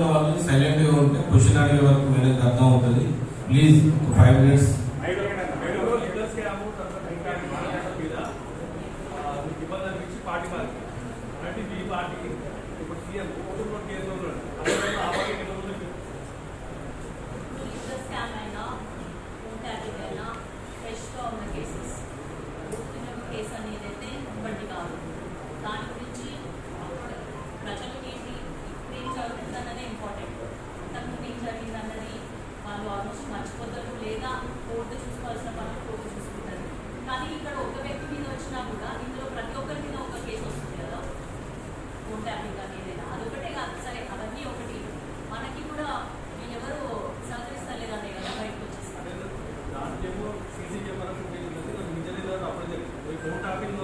ఉన్న వాళ్ళని సైలెంట్గా ఉంటే క్వశ్చన్ అడిగే వరకు వినేది అర్థం అవుతుంది ప్లీజ్ ఒక ఫైవ్ మినిట్స్ పార్టీ అంటే మీ పార్టీ ఇప్పుడు సీఎం కేసు ఆల్మోస్ట్ మర్చిపోతారు లేదా కోర్టు చూసుకోవాల్సిన పనులు కోర్టు చూసుకుంటారు. కానీ ఇక్కడ ఒక వ్యక్తి మీద వచ్చినా కూడా ఇందులో ప్రతి ఒక్కరి మీద ఒక కేసు వస్తుంది కదా. కోర్టు యాపింగ్ కానీ ఏదైనా. అదొకటే కాదు. సరే అవన్నీ ఒకటి. మనకి కూడా వీళ్ళెవరు సహకరిస్తలేదు అనే కదా బయటకు వచ్చేస్తారు దాంట్లో సీసీ కెమెరా ఫుటేజ్ కోర్టు ఆపింగ్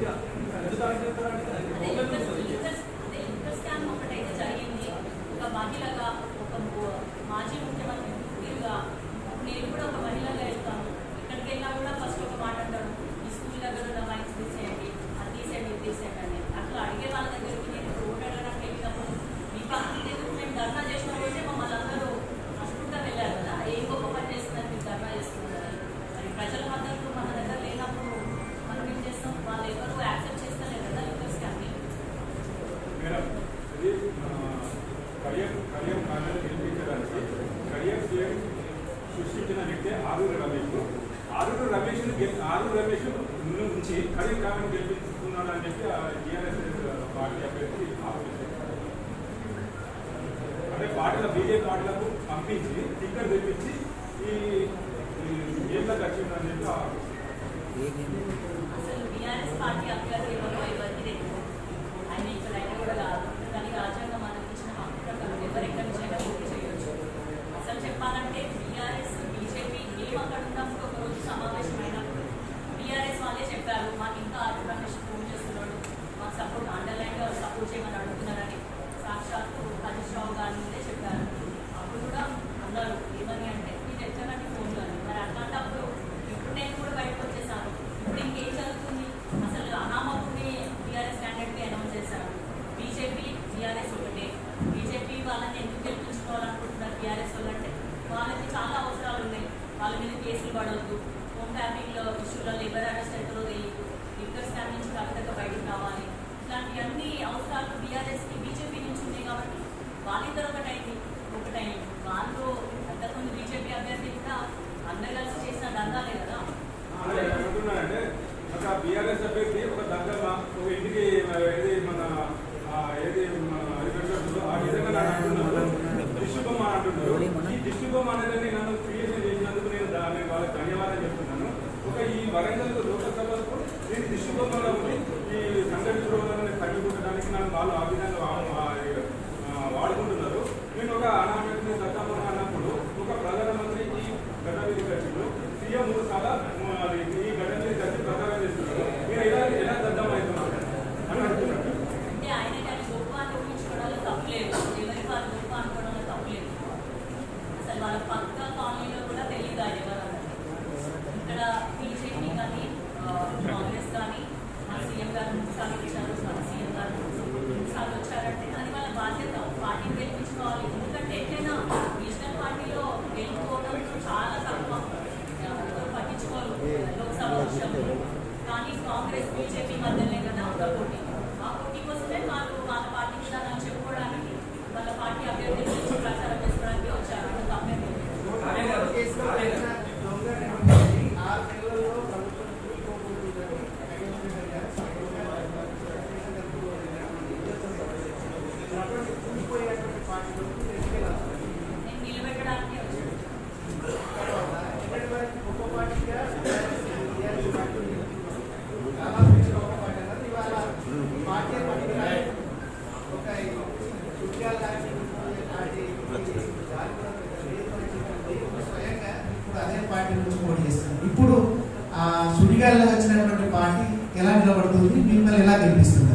Yeah. Career college education career ಸೇವೆ ಸೃಷ್ಟಿಸಿದ ವ್ಯಕ್ತಿ ಆರೂರು రమేష్ ఆరూరు రమేష్ ఆరూరు రమేష్ నుంచి కరీర్ కామెన్ గెలిపించుకున్నాడు అని చెప్పి టీఆర్ఎస్ పార్టీ అభ్యర్థి అంటే పార్టీల బీజేపీ పార్టీలకు పంపించి టిక్కెట్ తెప్పించి ఈ ఏళ్ళకి వచ్చిందని చెప్పి సంఘటిత రోగాన్ని తగ్గించడానికి నాకు వాళ్ళు ఆ విధంగా గెలిపించుకోవాలి. ఎందుకంటే ఎట్లయినా నేషనల్ పార్టీలో గెలుపుకోవడం చాలా తక్కువ. పట్టించుకోరు. లోక్సభ కానీ కాంగ్రెస్ బీజేపీ మధ్యనే కదా పోటీ. ఇప్పుడు ఆ సుడిగాల్లో వచ్చినటువంటి పార్టీ ఎలా నిలబడుతుంది? మిమ్మల్ని ఎలా కనిపిస్తుంది